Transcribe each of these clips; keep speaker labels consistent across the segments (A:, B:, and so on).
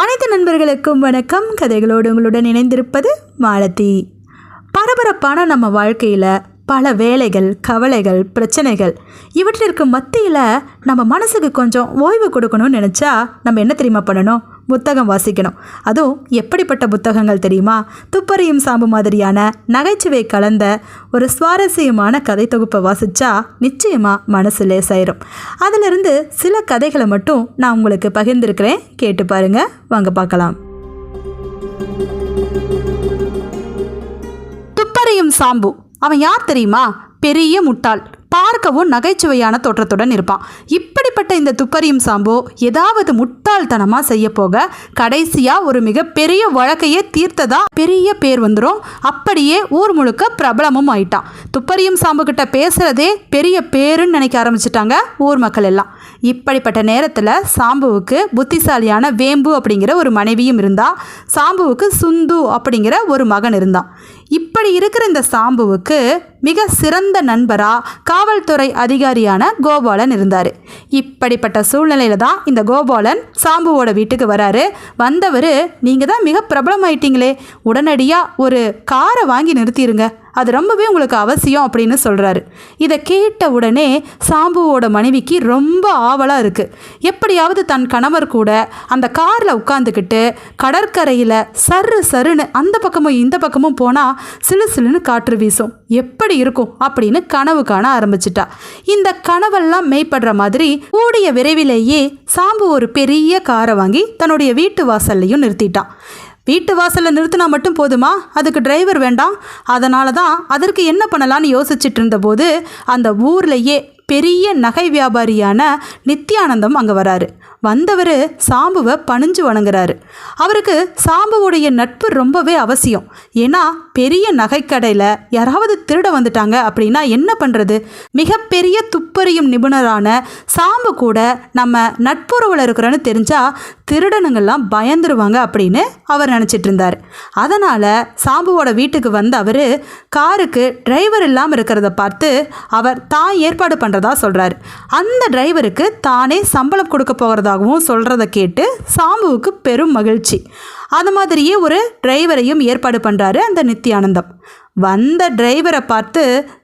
A: அனைத்து நண்பர்களுக்கும் வணக்கம். கதைகளோடு உங்களுடன் இணைந்திருப்பது மாலதி. பரபரப்பான நம்ம வாழ்க்கையில் பல வேலைகள் கவலைகள் பிரச்சனைகள் இவற்றிற்கு மத்தியில் நம்ம மனசுக்கு கொஞ்சம் ஓய்வு கொடுக்கணும்னு நினச்சா நம்ம என்ன தெரியுமா பண்ணணும்? புத்தகம் வாசிக்கணும். அதுவும் எப்படிப்பட்ட புத்தகங்கள் தெரியுமா? துப்பறியும் சாம்பு மாதிரியான நகைச்சுவை கலந்த ஒரு சுவாரஸ்யமான கதை தொகுப்பை வாசித்தா நிச்சயமாக மனசு லேசாயிரும் அதிலிருந்து சில கதைகளை மட்டும் நான் உங்களுக்கு பகிர்ந்திருக்கிறேன். கேட்டு பாருங்க. வாங்க பார்க்கலாம். துப்பறியும் சாம்பு. அவன் யார் தெரியுமா? பெரிய முட்டாள். பார்க்கவும் நகைச்சுவையான தோற்றத்துடன் இருப்பான். இப்படிப்பட்ட இந்த துப்பறியும் சாம்போ ஏதாவது முட்டாள்தனமாக செய்ய போக கடைசியாக ஒரு மிகப்பெரிய வழக்கையே தீர்த்ததா பெரிய பேர் வந்துடும் அப்படியே ஊர் முழுக்க பிரபலமும் ஆயிட்டான். துப்பறியும் சாம்பு கிட்ட பேசுறதே பெரிய பேருன்னு நினைக்க ஆரம்பிச்சிட்டாங்க ஊர் மக்கள் எல்லாம். இப்படிப்பட்ட நேரத்தில் சாம்புவுக்கு புத்திசாலியான வேம்பு அப்படிங்கிற ஒரு மனைவியும் இருந்தா சாம்புவுக்கு சுந்து அப்படிங்கிற ஒரு மகன் இருந்தான். இப்படி இருக்கிற இந்த சாம்புவுக்கு மிக சிறந்த நண்பரா காவல்துறை அதிகாரியான கோபாலன் இருந்தார். இப்படிப்பட்ட சூழ்நிலையில தான் இந்த கோபாலன் சாம்புவோட வீட்டுக்கு வராரு. வந்தவர் நீங்கள் தான் மிக பிரபலமாயிட்டீங்களே. உடனடியாக ஒரு காரை வாங்கி நிறுத்திடுங்க அது ரொம்பவே உங்களுக்கு அவசியம் அப்படின்னு சொல்கிறாரு இதை கேட்ட உடனே சாம்புவோட மனைவிக்கு ரொம்ப ஆவலாக இருக்குது எப்படியாவது தன் கணவர் கூட அந்த காரில் உட்காந்துக்கிட்டு கடற்கரையில் சரு சருன்னு அந்த பக்கமும் இந்த பக்கமும் போனால் சிலு சிலுன்னு காற்று வீசும். எப்படி இருக்கும் அப்படின்னு கனவு காண ஆரம்பிச்சிட்டா. இந்த கனவெல்லாம் மெய்ப்படுற மாதிரி கூடிய விரைவிலேயே சாம்பு ஒரு பெரிய காரை வாங்கி தன்னுடைய வீட்டு வாசல்லையும் நிறுத்திட்டான் வீட்டு வாசலில் நிறுத்தினா மட்டும் போதுமா? அதுக்கு டிரைவர் வேண்டாம். அதனால தான் அதற்கு என்ன பண்ணலான்னு யோசிச்சுட்டு இருந்தபோது அந்த ஊர்லேயே பெரிய நகை வியாபாரியான நித்யானந்தம் அங்கே வராரு. வந்தவர் சாம்புவை பணிஞ்சு வணங்குறாரு. அவருக்கு சாம்புவுடைய நட்பு ரொம்பவே அவசியம். ஏன்னா பெரிய நகைக்கடையில் யாராவது திருட வந்துட்டாங்க அப்படின்னா என்ன பண்ணுறது மிகப்பெரிய துப்பறியும் நிபுணரான சாம்பு கூட நம்ம நட்புறவில் இருக்கிறோன்னு தெரிஞ்சால் திருடனுங்கள்லாம் பயந்துருவாங்க அப்படின்னு அவர் நினச்சிட்டு இருந்தார் அதனால் சாம்புவோட வீட்டுக்கு வந்த அவர் காருக்கு டிரைவர் இல்லாமல் இருக்கிறத பார்த்து அவர் தான் ஏற்பாடு பண்ணுறதா சொல்கிறாரு அந்த டிரைவருக்கு தானே சம்பளம் கொடுக்க போகிறதாகவும் சொல்கிறத கேட்டு சாம்புவுக்கு பெரும் மகிழ்ச்சி. அது மாதிரியே ஒரு டிரைவரையும் ஏற்பாடு பண்ணுறாரு அந்த நித்யானந்தம் வந்த டிரைவரை பார்த்து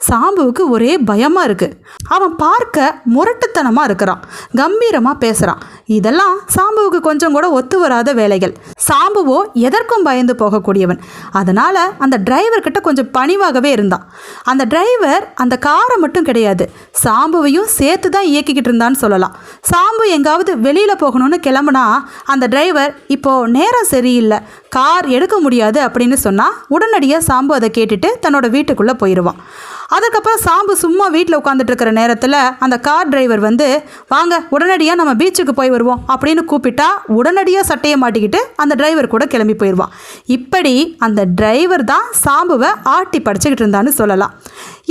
A: சாம்புவுக்கு ஒரே பயமாக இருக்குது அவன் பார்க்க முரட்டுத்தனமாக இருக்கிறான். கம்பீரமாக பேசுகிறான் இதெல்லாம் சாம்புவுக்கு கொஞ்சம் கூட ஒத்து வராத வேலைகள். சாம்புவோ எதற்கும் பயந்து போகக்கூடியவன். அதனால் அந்த டிரைவர்கிட்ட கொஞ்சம் பணிவாகவே இருந்தான். அந்த டிரைவர் அந்த காரை மட்டும் கிடையாது. சாம்புவையும் சேர்த்து தான் இயக்கிக்கிட்டு இருந்தான்னு சொல்லலாம். சாம்பு எங்காவது வெளியில் போகணும்னு கிளம்புனா அந்த டிரைவர் இப்போது நேரம் சரியில்லை. கார் எடுக்க முடியாது அப்படின்னு சொன்னால் உடனடியாக சாம்பு அதை கேட்டுட்டு தன்னோட வீட்டுக்குள்ளே போயிடுவான் அதுக்கப்புறம் சாம்பு சும்மா வீட்டில் உட்காந்துட்டு இருக்கிற நேரத்தில் அந்த கார் டிரைவர் வந்து வாங்க உடனடியாக நம்ம பீச்சுக்கு போய் வருவோம் அப்படின்னு கூப்பிட்டா உடனடியாக சட்டையை மாட்டிக்கிட்டு அந்த டிரைவர் கூட கிளம்பி போயிடுவான் இப்படி அந்த டிரைவர் தான் சாம்புவை ஆட்டி படிச்சுக்கிட்டு இருந்தான்னு சொல்லலாம்.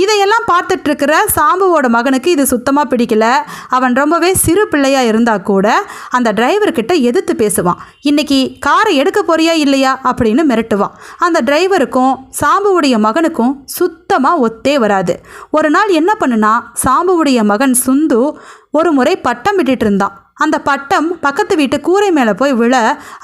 A: இதையெல்லாம் பார்த்துட்டு இருக்கிற சாம்புவோட மகனுக்கு இது சுத்தமாக பிடிக்கல. அவன் ரொம்பவே சிறு பிள்ளையாக இருந்தால் கூட அந்த டிரைவர்கிட்ட எதிர்த்து பேசுவான். இன்னைக்கு காரை எடுக்க போறியா இல்லையா? அப்படின்னு மிரட்டுவான். அந்த டிரைவருக்கும் சாம்புவுடைய மகனுக்கும் சுத்தமாக ஒத்தே வராது. ஒரு நாள் என்ன பண்ணுனா சாம்புவுடைய மகன் சுந்து ஒரு முறை பட்டம் விட்டுட்டு இருந்தான். அந்த பட்டம் பக்கத்து வீட்டு கூரை மேலே போய் விழ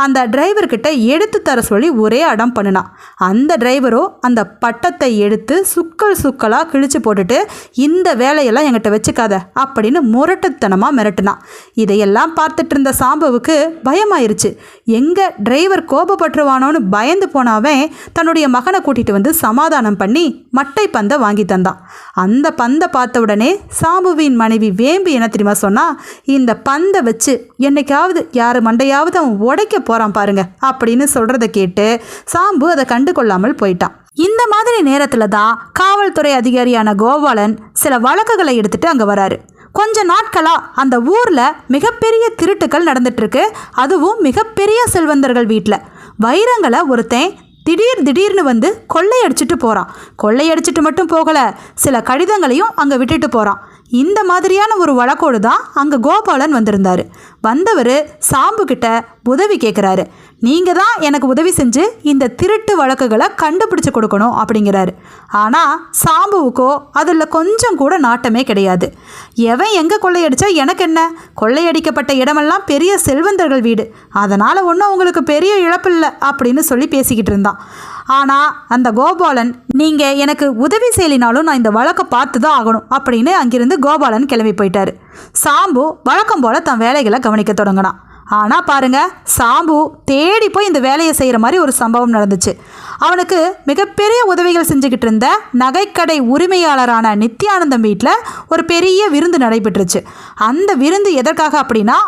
A: அந்த டிரைவர்கிட்ட எடுத்து தர சொல்லி ஒரே அடம் பண்ணினான் அந்த டிரைவரோ அந்த பட்டத்தை எடுத்து சுக்கல் சுக்கலாக கிழிச்சு போட்டுட்டு இந்த வேலையெல்லாம் எங்கிட்ட வச்சுக்காத அப்படின்னு முரட்டுத்தனமாக மிரட்டினான் இதையெல்லாம் பார்த்துட்டு இருந்த சாம்புவுக்கு பயமாயிருச்சு. எங்கே டிரைவர் கோபப்பட்டுருவானோன்னு பயந்து போனாவன் தன்னுடைய மகனை கூட்டிகிட்டு வந்து சமாதானம் பண்ணி மட்டை பந்தை வாங்கி தந்தான். அந்த பந்தை பார்த்த உடனே சாம்புவின் மனைவி வேம்பு என்ன தெரியுமா சொன்னால் இந்த பந்தை வச்சு என்னைக்காவது யார் மண்டையாவது அவன் உடைக்க போகிறான் பாருங்க அப்படின்னு சொல்கிறத கேட்டு சாம்பு அதை கண்டு கொள்ளாமல் போயிட்டான். இந்த மாதிரி நேரத்தில் தான் காவல்துறை அதிகாரியான கோபாலன் சில வழக்குகளை எடுத்துட்டு அங்கே வராரு. கொஞ்ச நாட்களாக அந்த ஊரில் மிகப்பெரிய திருட்டுக்கள் நடந்துட்டுருக்கு அதுவும் மிகப்பெரிய செல்வந்தர்கள் வீட்டில் வைரங்களை ஒருத்தன் திடீர் திடீர்னு வந்து கொள்ளையடிச்சிட்டு போகிறான் கொள்ளையடிச்சிட்டு மட்டும் போகலை சில கடிதங்களையும் அங்கே விட்டுட்டு போகிறான் இந்த மாதிரியான ஒரு வழக்கோடு தான் அங்கே கோபாலன் வந்திருந்தார். வந்தவர் சாம்பு கிட்ட உதவி கேட்குறாரு நீங்கள் தான் எனக்கு உதவி செஞ்சு இந்த திருட்டு வழக்குகளை கண்டுபிடிச்சு கொடுக்கணும் அப்படிங்கிறாரு. ஆனால் சாம்புவுக்கோ அதில் கொஞ்சம் கூட நாட்டமே கிடையாது. எவன் எங்கே கொள்ளையடிச்சா எனக்கு என்ன? கொள்ளையடிக்கப்பட்ட இடமெல்லாம் பெரிய செல்வந்தர்கள் வீடு. அதனால் ஒன்றும் அவங்களுக்கு பெரிய இழப்பில்லை அப்படின்னு சொல்லி பேசிக்கிட்டு இருந்தான். ஆனால் அந்த கோபாலன் நீங்கள் எனக்கு உதவி செய்யலினாலும் நான் இந்த வழக்கை பார்த்து தான் ஆகணும் அப்படின்னு அங்கிருந்து கோபாலன் கிளம்பி போயிட்டார். சாம்பு வழக்கம் போல் தன் வேலைகளை கவனிக்க தொடங்கினான். ஆனால் பாருங்கள் சாம்பு தேடி போய் இந்த வேலையை செய்கிற மாதிரி ஒரு சம்பவம் நடந்துச்சு. அவனுக்கு மிகப்பெரிய உதவிகள் செஞ்சுக்கிட்டு இருந்த நகைக்கடை உரிமையாளரான நித்யானந்தம் வீட்டில் ஒரு பெரிய விருந்து நடைபெற்றுச்சு. அந்த விருந்து எதற்காக அப்படின்னா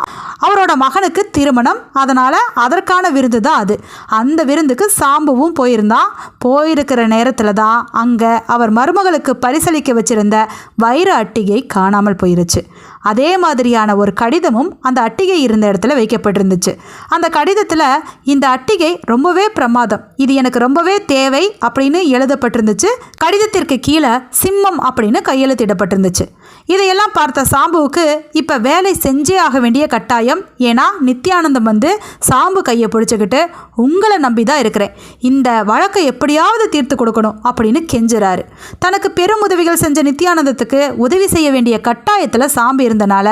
A: அவரோட மகனுக்கு திருமணம் அதனால் அதற்கான விருந்து தான் அது. அந்த விருந்துக்கு சாம்புவும் போயிருந்தான். போயிருக்கிற நேரத்தில் தான் அங்கே அவர் மருமகளுக்கு பரிசளிக்க வச்சிருந்த வைர அட்டிகை காணாமல் போயிருச்சு. அதே மாதிரியான ஒரு கடிதமும் அந்த அட்டிகை இருந்த இடத்துல வைக்கப்பட்டிருந்துச்சு. அந்த கடிதத்தில் இந்த அட்டிகை ரொம்பவே பிரமாதம். இது எனக்கு ரொம்பவே தேவை அப்படின்னு எழுதப்பட்டிருந்துச்சு. கடிதத்திற்கு கீழே சிம்மம் அப்படின்னு கையெழுத்திடப்பட்டிருந்துச்சு. இதையெல்லாம் பார்த்த சாம்புவுக்கு இப்போ வேலை செஞ்சே ஆக வேண்டிய கட்டாயம். ஏன்னா நித்யானந்தம் வந்து சாம்பு கையை பிடிச்சிக்கிட்டு உங்களை நம்பி தான் இருக்கிறேன். இந்த வழக்கை எப்படியாவது தீர்த்து கொடுக்கணும் அப்படின்னு கெஞ்சுறாரு. தனக்கு பெரும் உதவிகள் செஞ்ச நித்யானந்தத்துக்கு உதவி செய்ய வேண்டிய கட்டாயத்தில் சாம்பு இருந்தனால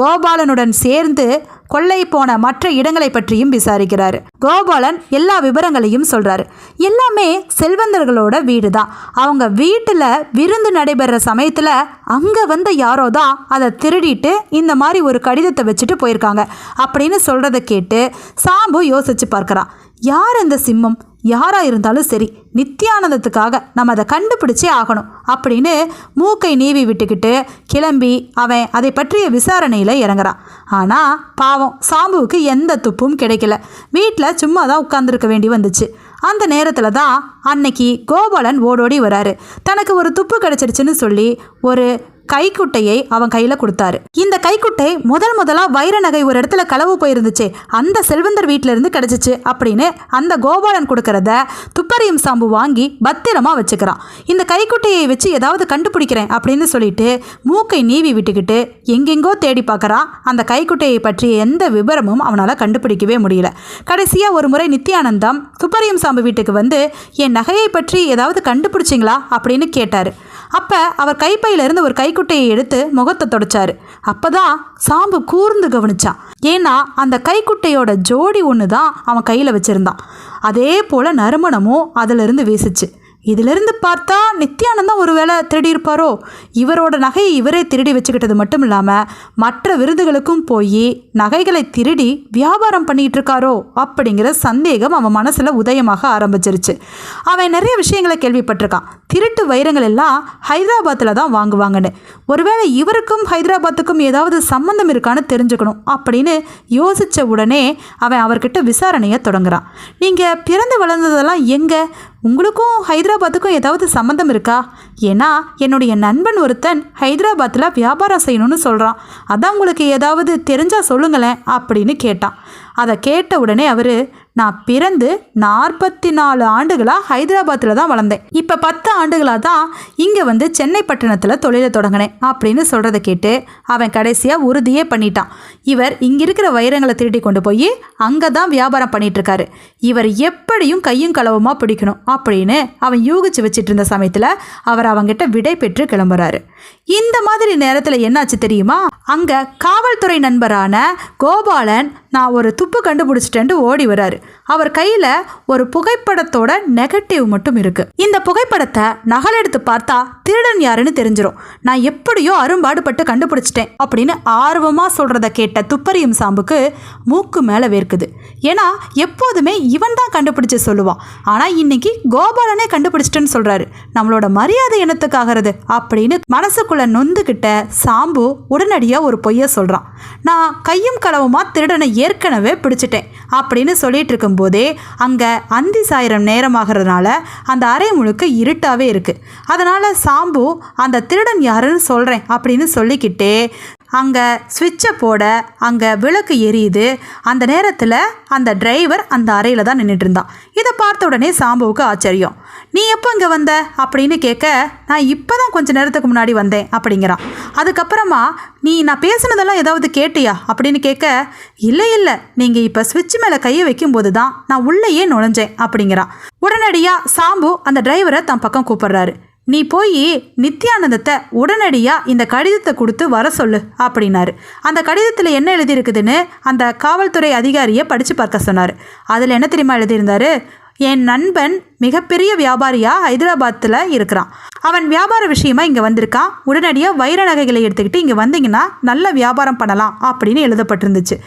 A: கோபாலனுடன் சேர்ந்து கொள்ளை போன மற்ற இடங்களை பற்றியும் விசாரிக்கிறாரு. கோபாலன் எல்லா விவரங்களையும் சொல்றாரு. எல்லாமே செல்வந்தர்களோட வீடு தான் அவங்க வீட்டில் விருந்து நடைபெற சமயத்தில் அங்கே வந்த யாரோ தான் அதை திருடிட்டு இந்த மாதிரி ஒரு கடிதத்தை வச்சுட்டு போயிருக்காங்க. அப்படின்னு சொல்கிறத கேட்டு சாம்பு யோசிச்சு பார்க்குறான். யார் அந்த சிம்மம்? யாராக இருந்தாலும் சரி நித்யானந்தத்துக்காக நம்ம அதை கண்டுபிடிச்சே ஆகணும் அப்படின்னு மூக்கை நீவி விட்டுக்கிட்டு கிளம்பி அவன் அதை பற்றிய விசாரணையில் இறங்குறான். ஆனால் பாவம் சாம்புவுக்கு எந்த துப்பும் கிடைக்கல. வீட்டில் சும்மா தான் உட்காந்துருக்க வேண்டி வந்துச்சு. அந்த நேரத்தில் தான் அன்னைக்கு கோபாலன் ஓடோடி வராரு. தனக்கு ஒரு துப்பு கிடச்சிருச்சுன்னு சொல்லி ஒரு கைக்குட்டையை அவன் கையில் கொடுத்தாரு. இந்த கைக்குட்டை முதல் முதலா வைர நகை ஒரு இடத்துல களவு போயிருந்துச்சு. அந்த செல்வந்தர் வீட்டில இருந்து கிடைச்சிச்சு அப்படின்னு அந்த கோபாலன் கொடுக்கறத துப்பறியும் சாம்பு வாங்கி பத்திரமா வச்சுக்கிறான். இந்த கைக்குட்டையை வச்சு ஏதாவது கண்டுபிடிக்கிறேன் அப்படின்னு சொல்லிட்டு மூக்கை நீவி விட்டுக்கிட்டு எங்கெங்கோ தேடி பார்க்கறான் அந்த கைக்குட்டையை பற்றிய எந்த விவரமும் அவனால் கண்டுபிடிக்கவே முடியல. கடைசியாக ஒரு முறை நித்யானந்தம் துப்பறியும் சாம்பு வீட்டுக்கு வந்து என் நகையை பற்றி ஏதாவது கண்டுபிடிச்சிங்களா? அப்படின்னு கேட்டார். அப்போ அவர் கைப்பையிலிருந்து ஒரு கைக்குட்டையை எடுத்து முகத்தை தொடச்சாரு. அப்பதான் சாம்பு கூர்ந்து கவனிச்சான் ஏன்னா அந்த கைக்குட்டையோட ஜோடி ஒன்று தான் அவன் கையில் வச்சுருந்தான். அதே போல் நறுமணமும் அதிலிருந்து வீசிச்சு. இதிலிருந்து பார்த்தா நித்யானந்தம் ஒரு வேளை இவரோட நகையை இவரே திருடி வச்சுக்கிட்டது மட்டும் இல்லாமல் மற்ற விருதுகளுக்கும் போய் நகைகளை திருடி வியாபாரம் பண்ணிகிட்டு இருக்காரோ அப்படிங்கிற சந்தேகம் அவன் மனசில் உதயமாக ஆரம்பிச்சிருச்சு. அவன் நிறைய விஷயங்களை கேள்விப்பட்டிருக்கான். திருட்டு வைரங்கள் எல்லாம் ஹைதராபாத்தில் தான் வாங்குவாங்கன்னு. ஒருவேளை இவருக்கும் ஹைதராபாத்துக்கும் ஏதாவது சம்மந்தம் இருக்கான்னு தெரிஞ்சுக்கணும் அப்படின்னு யோசித்த உடனே அவன் அவர்கிட்ட விசாரணையை தொடங்குறான். நீங்கள் பிறந்து வளர்ந்ததெல்லாம் எங்கே? உங்களுக்கும் ஹைதராபாத்துக்கும் ஏதாவது சம்மந்தம் இருக்கா? ஏன்னா என்னுடைய நண்பன் ஒருத்தன் ஹைதராபாத்தில் வியாபாரம் செய்யணும்னு சொல்கிறான் அதான் உங்களுக்கு ஏதாவது தெரிஞ்சால் சொல்லுங்களேன் அப்படின்னு கேட்டான். அதை கேட்ட உடனே அவர் நான் பிறந்து நாற்பத்தி நாலு ஆண்டுகளாக ஹைதராபாத்தில் தான் வளர்ந்தேன். இப்போ பத்து ஆண்டுகளாக தான் இங்கே வந்து சென்னை பட்டணத்தில் தொழிலை தொடங்கினேன் அப்படின்னு சொல்கிறத கேட்டு அவன் கடைசியாக உறுதியே பண்ணிட்டான். இவர் இங்கே இருக்கிற வைரங்களை திருடி கொண்டு போய் அங்கே தான் வியாபாரம் பண்ணிகிட்ருக்காரு இவர் எப்படியும் கையும் களவுமாக பிடிக்கணும் அப்படின்னு அவன் யூகிச்சு வச்சுட்டு இருந்த சமயத்தில் அவர் அவங்கிட்ட விடை பெற்று கிளம்புறாரு. இந்த மாதிரி நேரத்தில் என்னாச்சு தெரியுமா? அங்கே காவல்துறை நண்பரான கோபாலன் நான் ஒரு துப்பு கண்டுபிடிச்சிட்டேன்ட்டு ஓடி வராரு. அவர் கையில் ஒரு புகைப்படத்தோட நெகட்டிவ் மட்டும் இருக்கு. இந்த புகைப்படத்தை நகல் எடுத்து பார்த்தா திருடன் யாருன்னு தெரிஞ்சிடும் நான் எப்படியோ அரும்பாடுபட்டு கண்டுபிடிச்சிட்டேன் அப்படின்னு ஆர்வமாக சொல்கிறத கேட்ட துப்பறியும் சாம்புக்கு மூக்கு மேலே வேர்க்குது. ஏன்னா எப்போதுமே இவன் தான் கண்டுபிடிச்சு சொல்லுவான். ஆனால் இன்னைக்கு கோபாலனே கண்டுபிடிச்சிட்டேன்னு சொல்கிறாரு நம்மளோட மரியாதை இனத்துக்காகிறது அப்படின்னு மனசுக்குள்ள நொந்துகிட்ட சாம்பு உடனடியாக ஒரு பொய்யை சொல்கிறான் நான் கையும் களவுமா திருடனை ஏற்கனவே பிடிச்சிட்டேன் அப்படின்னு சொல்லிட்டு இருக்கும்போதே அங்கே அந்தி சாயிரம் நேரமாகிறதுனால அந்த அறை முழுக்க இருட்டாவே இருக்கு. அதனால சாம்பு அந்த திருடன் யாருன்னு சொல்கிறேன் அப்படின்னு சொல்லிக்கிட்டே அங்கே ஸ்விட்சை போட அங்கே விளக்கு எரியுது. அந்த நேரத்தில் அந்த டிரைவர் அந்த அறையில் தான் நின்றுட்டு இருந்தான் இதை பார்த்த உடனே சாம்புவுக்கு ஆச்சரியம். நீ எப்போ இங்கே வந்த? அப்படின்னு கேட்க நான் இப்போ தான் கொஞ்ச நேரத்துக்கு முன்னாடி வந்தேன் அப்படிங்கிறான். அதுக்கப்புறமா நீ நான் பேசுனதெல்லாம் ஏதாவது கேட்டியா? அப்படின்னு கேட்க இல்லை இல்லை. நீங்கள் இப்போ ஸ்விட்ச் மேலே கையை வைக்கும்போது தான் நான் உள்ளேயே நுழைஞ்சேன் அப்படிங்கிறான். உடனடியாக சாம்பு அந்த டிரைவரை தன் பக்கம் கூப்பிடுறாரு. நீ போய் நித்யானந்தத்தை உடனடியாக இந்த கடிதத்தை கொடுத்து வர சொல்லு அப்படின்னாரு. அந்த கடிதத்தில் என்ன எழுதியிருக்குதுன்னு அந்த காவல்துறை அதிகாரியை படித்து பார்க்க சொன்னார். அதில் என்ன தெரியுமா எழுதியிருந்தாரு? என் நண்பன் மிகப்பெரிய வியாபாரியாக ஹைதராபாத்தில் இருக்கிறான். அவன் வியாபார விஷயமா இங்கே வந்திருக்கான். உடனடியாக வைர நகைகளை எடுத்துக்கிட்டு இங்கே வந்தீங்கன்னா நல்ல வியாபாரம் பண்ணலாம் அப்படின்னு எழுதப்பட்டிருந்துச்சு.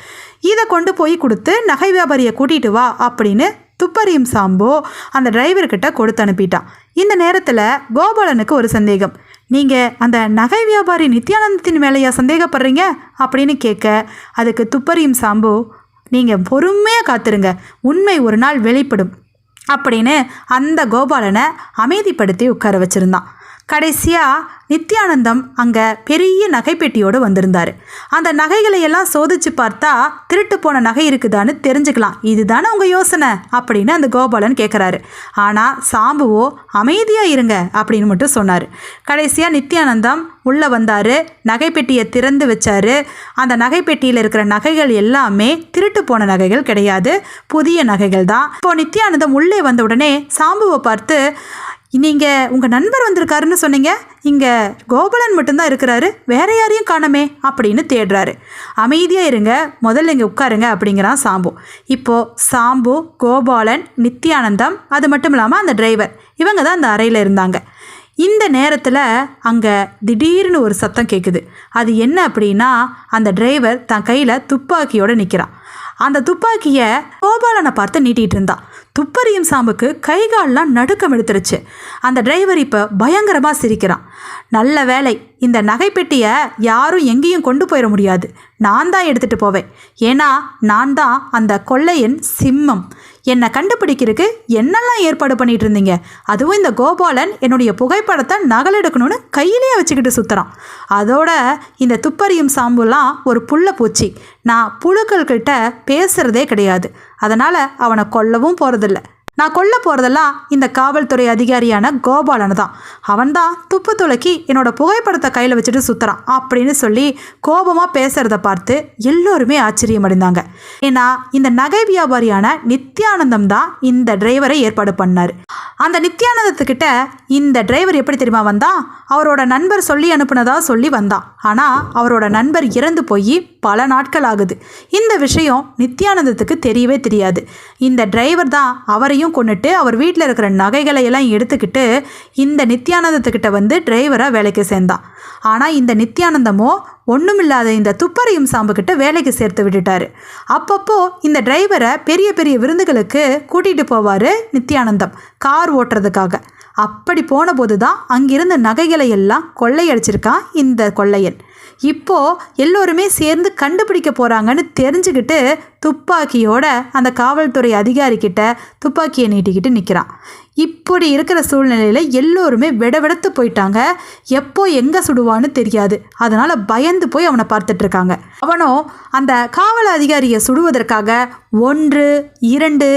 A: இதை கொண்டு போய் கொடுத்து நகை வியாபாரியை கூட்டிகிட்டு வா அப்படின்னு துப்பறியும் சாம்போ அந்த டிரைவர்கிட்ட கொடுத்து அனுப்பிட்டான். இந்த நேரத்தில் கோபாலனுக்கு ஒரு சந்தேகம். நீங்கள் அந்த நகை வியாபாரி நித்யானந்தத்தின் மேலேயா சந்தேகப்படுறீங்க? அப்படின்னு கேட்க அதுக்கு துப்பறியும் சாம்பு நீங்கள் பொறுமையாக காத்துருங்க உண்மை ஒரு நாள் வெளிப்படும் அப்படின்னு அந்த கோபாலனை அமைதிப்படுத்தி உட்கார வச்சுருந்தான். கடைசியாக நித்யானந்தம் அங்கே பெரிய நகைப்பெட்டியோடு வந்திருந்தார். அந்த நகைகளை எல்லாம் சோதிச்சு பார்த்தா திருட்டு போன நகை இருக்குதான்னு தெரிஞ்சுக்கலாம். இதுதானே உங்கள் யோசனை? அப்படின்னு அந்த கோபாலன் கேட்குறாரு ஆனால் சாம்புவோ அமைதியாக இருங்க அப்படின்னு மட்டும் சொன்னார். கடைசியாக நித்யானந்தம் உள்ளே வந்தார் நகைப்பெட்டியை திறந்து வச்சார். அந்த நகைப்பெட்டியில் இருக்கிற நகைகள் எல்லாமே திருட்டு போன நகைகள் கிடையாது. புதிய நகைகள் தான். இப்போது நித்யானந்தம் உள்ளே வந்த உடனே சாம்புவை பார்த்து நீங்கள் உங்கள் நண்பர் வந்திருக்காருன்னு சொன்னீங்க. இங்கே கோபாலன் மட்டும்தான் இருக்கிறாரு. வேற யாரையும் காணமே அப்படின்னு தேடுறாரு. அமைதியாக இருங்க. முதல்ல இங்கே உட்காருங்க அப்படிங்கிறான் சாம்பு. இப்போது சாம்பு கோபாலன் நித்யானந்தம் அது மட்டும் இல்லாமல் அந்த டிரைவர் இவங்க தான் அந்த அறையில் இருந்தாங்க. இந்த நேரத்தில் அங்கே திடீர்னு ஒரு சத்தம் கேட்குது அது என்ன அப்படின்னா அந்த டிரைவர் தன் கையில் துப்பாக்கியோடு நிற்கிறான் அந்த துப்பாக்கியை கோபாலனை பார்த்து நீட்டிகிட்டு இருந்தான். துப்பறியும் சாம்புக்கு கை கால்லாம் நடுக்கம் எடுத்துருச்சு. அந்த டிரைவர் இப்போ பயங்கரமாக சிரிக்கிறான். நல்ல வேலை இந்த நகைப்பெட்டியை யாரும் எங்கேயும் கொண்டு போயிட முடியாது. நான் தான் எடுத்துகிட்டு போவேன். ஏன்னா நான் தான் அந்த கொள்ளையன் சிம்மம். என்னை கண்டுபிடிக்கிறதுக்கு என்னெல்லாம் ஏற்பாடு பண்ணிட்டு இருந்தீங்க? அதுவும் இந்த கோபாலன் என்னுடைய புகைப்படத்தை நகல் எடுக்கணும்னு கையிலேயே வச்சுக்கிட்டு சுற்றுறான் அதோட இந்த துப்பறியும் சாம்புலாம் ஒரு புள்ள பூச்சி. நான் புழுக்கள்கிட்ட பேசுகிறதே கிடையாது. அதனால் அவனை கொல்லவும் போகிறதில்ல நான் கொல்ல போகிறதெல்லாம் இந்த காவல்துறை அதிகாரியான கோபாலனை தான். அவன்தான் துப்பு துளக்கி என்னோட புகைப்படத்தை கையில் வச்சுட்டு சுற்றுறான் அப்படின்னு சொல்லி கோபமாக பேசுகிறத பார்த்து எல்லோருமே ஆச்சரியமடைந்தாங்க. ஏன்னா இந்த நகை வியாபாரியான நித்யானந்தம் தான் இந்த டிரைவரை ஏற்பாடு பண்ணார். அந்த நித்யானந்தத்துக்கிட்ட இந்த டிரைவர் எப்படி தெரியுமா வந்தான்? அவரோட நண்பர் சொல்லி அனுப்புனதா சொல்லி வந்தான். ஆனால் அவரோட நண்பர் இறந்து போய் பல நாட்கள் ஆகுது. இந்த விஷயம் நித்யானந்தத்துக்கு தெரியவே தெரியாது. இந்த டிரைவர் தான் அவரையும் கொண்டுட்டு அவர் வீட்டில் இருக்கிற நகைகளை எல்லாம் எடுத்துக்கிட்டு இந்த நித்யானந்தத்துக்கிட்ட வந்து டிரைவராக வேலைக்கு சேர்ந்தான். ஆனால் இந்த நித்யானந்தமோ ஒன்றுமில்லாத இந்த துப்பறியும் சாம்புக்கிட்ட வேலைக்கு சேர்த்து விட்டுட்டாரு. அப்பப்போ இந்த டிரைவரை பெரிய பெரிய விருந்துகளுக்கு கூட்டிகிட்டு போவார் நித்யானந்தம் கார் ஓட்டுறதுக்காக. அப்படி போன போது தான் அங்கிருந்த நகைகளை எல்லாம் கொள்ளையடிச்சிருக்கான் இந்த கொள்ளையன். இப்போ எல்லோருமே சேர்ந்து கண்டுபிடிக்க போகிறாங்கன்னு தெரிஞ்சுக்கிட்டு துப்பாக்கியோட அந்த காவல்துறை அதிகாரிக்கிட்ட துப்பாக்கியை நீட்டிக்கிட்டு நிற்கிறான் இப்படி இருக்கிற சூழ்நிலையில் எல்லோருமே விடவிடத்து போயிட்டாங்க. எப்போ எங்கே சுடுவான்னு தெரியாது. அதனால் பயந்து போய் அவனை பார்த்துட்டு இருக்காங்க அவனும் அந்த காவல் அதிகாரியை சுடுவதற்காக ஒன்று இரண்டு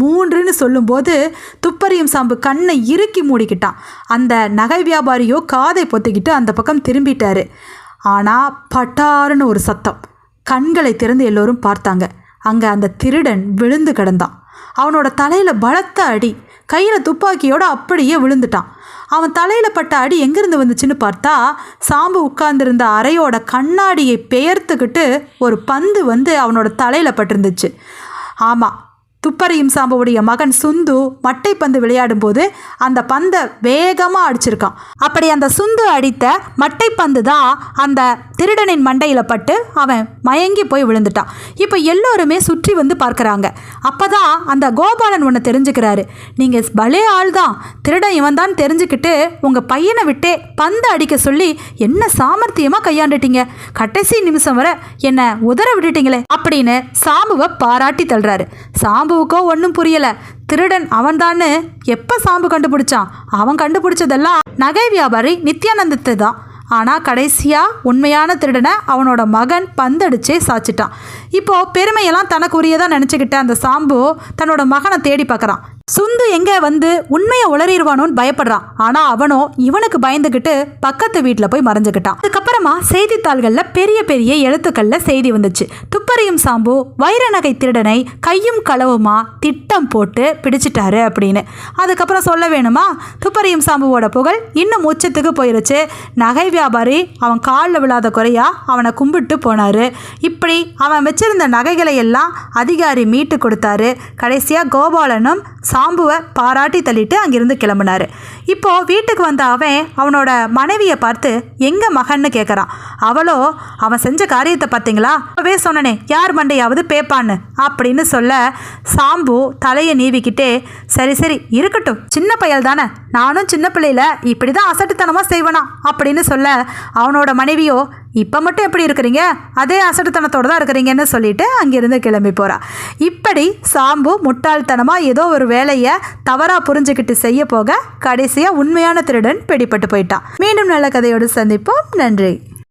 A: மூன்றுன்னு சொல்லும்போது துப்பறியும் சாம்பு கண்ணை இறுக்கி மூடிக்கிட்டான். அந்த நகை வியாபாரியோ காதை பொத்திக்கிட்டு அந்த பக்கம் திரும்பிட்டாரு. ஆனால் பட்டாருன்னு ஒரு சத்தம். கண்களை திறந்து எல்லோரும் பார்த்தாங்க. அங்கே அந்த திருடன் விழுந்து கிடந்தான். அவனோட தலையில் பலத்த அடி. கையில் துப்பாக்கியோடு அப்படியே விழுந்துட்டான். அவன் தலையில் பட்ட அடி எங்கேருந்து வந்துச்சுன்னு பார்த்தா சாம்பு உட்கார்ந்துருந்த அறையோட கண்ணாடியை பெயர்த்துக்கிட்டு ஒரு பந்து வந்து அவனோட தலையில் பட்டிருந்துச்சு. ஆமாம் துப்பறியும் சாம்புவுடைய மகன் சுந்து மட்டைப்பந்து விளையாடும்போது அந்த பந்தை வேகமாக அடிச்சிருக்கான். அப்படி அந்த சுந்து அடித்த மட்டைப்பந்து தான் அந்த திருடனின் மண்டையில் பட்டு அவன் மயங்கி போய் விழுந்துட்டான். இப்போ எல்லோருமே சுற்றி வந்து பார்க்குறாங்க. அப்போ தான் அந்த கோபாலன் ஒன்று தெரிஞ்சுக்கிறாரு. நீங்கள் பலே ஆள் தான் திருடன் இவன் தான் தெரிஞ்சுக்கிட்டு உங்கள் பையனை விட்டே பந்து அடிக்க சொல்லி என்ன சாமர்த்தியமாக கையாண்டுட்டீங்க? கடைசி நிமிஷம் வரை என்னை உதற விட்டுட்டீங்களே அப்படின்னு சாம்புவை பாராட்டி தள்ளுறாரு. சாம்புவுக்கோ ஒன்றும் புரியலை. திருடன் அவன்தான்னு எப்போ சாம்பு கண்டுபிடிச்சான்? அவன் கண்டுபிடிச்சதெல்லாம் நகை வியாபாரி நித்யானந்தத்தை தான் ஆனால் கடைசியாக உண்மையான திருடனை அவனோட மகன் பந்தடிச்சே சாச்சிட்டான். இப்போ பெருமையெல்லாம் தனக்குரியதாக நினச்சிக்கிட்ட அந்த சாம்பு தன்னோட மகனை தேடி பார்க்குறான் சுந்து எங்கே வந்து உண்மையை உளறிடுவானோன்னு பயப்படுறான். ஆனால் அவனோ இவனுக்கு பயந்துக்கிட்டு பக்கத்து வீட்டில் போய் மறைஞ்சுக்கிட்டான். அதுக்கப்புறமா செய்தித்தாள்களில் பெரிய பெரிய எழுத்துக்களில் செய்தி வந்துச்சு. துப்பறியும் சாம்பு வைர நகை திருடனை கையும் களவுமா திட்டம் போட்டு பிடிச்சிட்டாரு அப்படின்னு. அதுக்கப்புறம் சொல்ல வேணுமா? துப்பறியும் சாம்புவோட புகழ் இன்னும் உச்சத்துக்கு போயிருச்சு. நகை வியாபாரி அவன் காலில் விழாத குறையா அவனை கும்பிட்டு போனார். இப்படி அவன் வச்சிருந்த நகைகளை எல்லாம் அதிகாரி மீட்டு கொடுத்தாரு. கடைசியாக கோபாலனும் சாம்புவை பாராட்டி தள்ளிட்டு அங்கிருந்து கிளம்புனாரு. இப்போ வீட்டுக்கு வந்த அவன் அவனோட மனைவியை பார்த்து எங்க மகன்னு கேட்குறான் அவளோ அவன் செஞ்ச காரியத்தை பார்த்தீங்களா அப்பவே சொன்னனே யார் மண்டையாவது பேப்பான்னு அப்படின்னு சொல்ல சாம்பு தலையை நீவிக்கிட்டே சரி சரி இருக்கட்டும். சின்ன பயல் தானே. நானும் சின்ன பிள்ளையில இப்படி தான் அசட்டுத்தனமாக செய்வனா? அப்படின்னு சொல்ல அவனோட மனைவியோ இப்போ மட்டும் எப்படி இருக்கிறீங்க? அதே அசட்டுத்தனத்தோடு தான் இருக்கிறீங்கன்னு சொல்லிட்டு அங்கிருந்து கிளம்பி போறா. இப்படி சாம்பு முட்டாள்தனமாக ஏதோ ஒரு வேலையை தவறாக புரிஞ்சுக்கிட்டு செய்ய போக கடைசியாக உண்மையான திருடன் பிடிபட்டு போயிட்டான். மீண்டும் நல்ல கதையோடு சந்திப்போம். நன்றி.